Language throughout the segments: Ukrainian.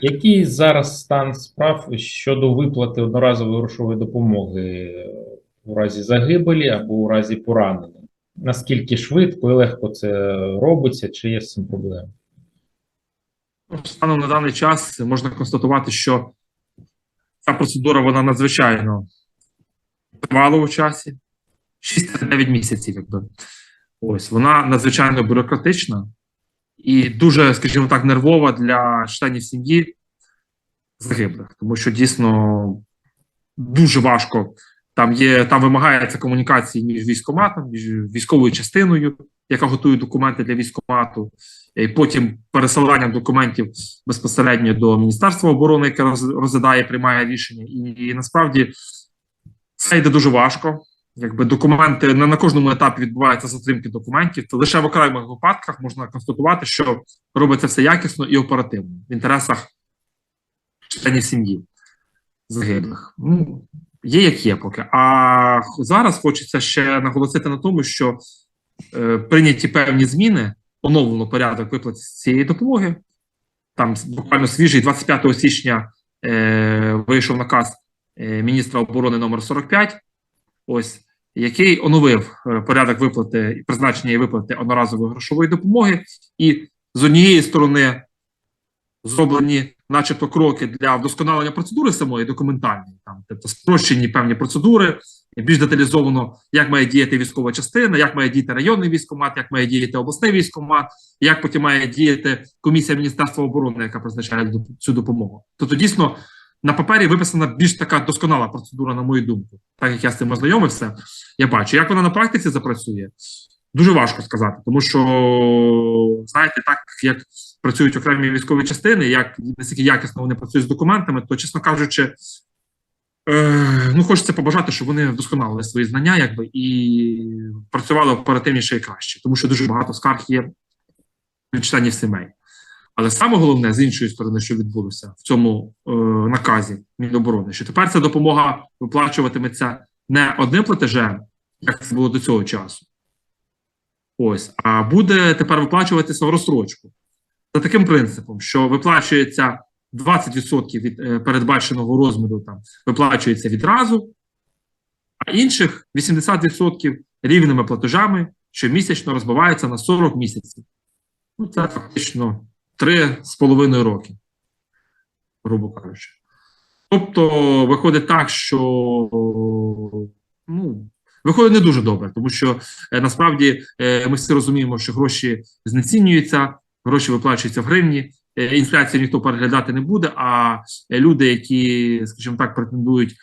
Який зараз стан справ щодо виплати одноразової грошової допомоги у разі загибелі або у разі поранення? Наскільки швидко і легко це робиться, чи є з цим проблеми? Ну, Станом на даний час можна констатувати, що ця процедура вона надзвичайно тривала у часі 6-9 місяців, якби. Ось вона надзвичайно бюрократична і дуже, скажімо так, нервова для членів сім'ї загиблих, тому що дійсно дуже важко. Там є там вимагається комунікації між військоматом, між військовою частиною, яка готує документи для військомату, і потім пересиланням документів безпосередньо до Міністерства оборони, яке роз- розглядає, приймає рішення. І, і насправді це йде дуже важко. Якби документи не на кожному етапі відбуваються затримки документів, то лише в окремих випадках можна констатувати, що робиться все якісно і оперативно в інтересах членів сім'ї загиблих. Ну, є як є поки. А зараз хочеться ще наголосити на тому, що е, прийняті певні зміни, оновлено порядок виплати цієї допомоги. Там буквально свіжий 25 січня е, вийшов наказ е, міністра оборони номер 45, ось який оновив е, порядок виплати призначення і виплати одноразової грошової допомоги, і з однієї сторони зроблені, начебто, кроки для вдосконалення процедури самої документальної, там тобто спрощені певні процедури, більш деталізовано, як має діяти військова частина, як має діяти районний військомат, як має діяти обласний військомат, як потім має діяти комісія Міністерства оборони, яка призначає цю допомогу. Тобто, дійсно, на папері виписана більш така досконала процедура, на мою думку, так як я з цим ознайомився. Я бачу, як вона на практиці запрацює. Дуже важко сказати, тому що знаєте, так як працюють окремі військові частини, як наскільки якісно вони працюють з документами, то чесно кажучи, е, ну хочеться побажати, щоб вони вдосконалили свої знання, якби і працювали оперативніше і краще, тому що дуже багато скарг є від членів сімей. Але саме головне з іншої сторони, що відбулося в цьому е, наказі Міноборони, що тепер ця допомога виплачуватиметься не одним платежем, як це було до цього часу. Ось, а буде тепер виплачуватися в розстрочку. За таким принципом, що виплачується 20% від е, передбаченого розміру, там виплачується відразу, а інших 80% рівними платежами щомісячно розбиваються на 40 місяців. Ну, це фактично 3,5 роки, грубо кажучи. Тобто, виходить так, що ну, виходить не дуже добре, тому що е, насправді е, ми всі розуміємо, що гроші знецінюються, гроші виплачуються в гривні, е, інфляцію ніхто переглядати не буде. А е, люди, які, скажімо так, претендують,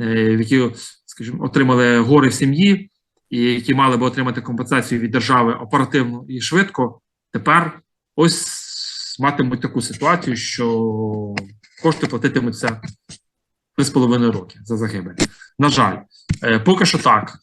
е, які, скажімо, отримали гори в сім'ї, і які мали би отримати компенсацію від держави оперативно і швидко, тепер ось матимуть таку ситуацію, що кошти платитимуться 3,5 роки за загибель. На жаль, е, поки що так.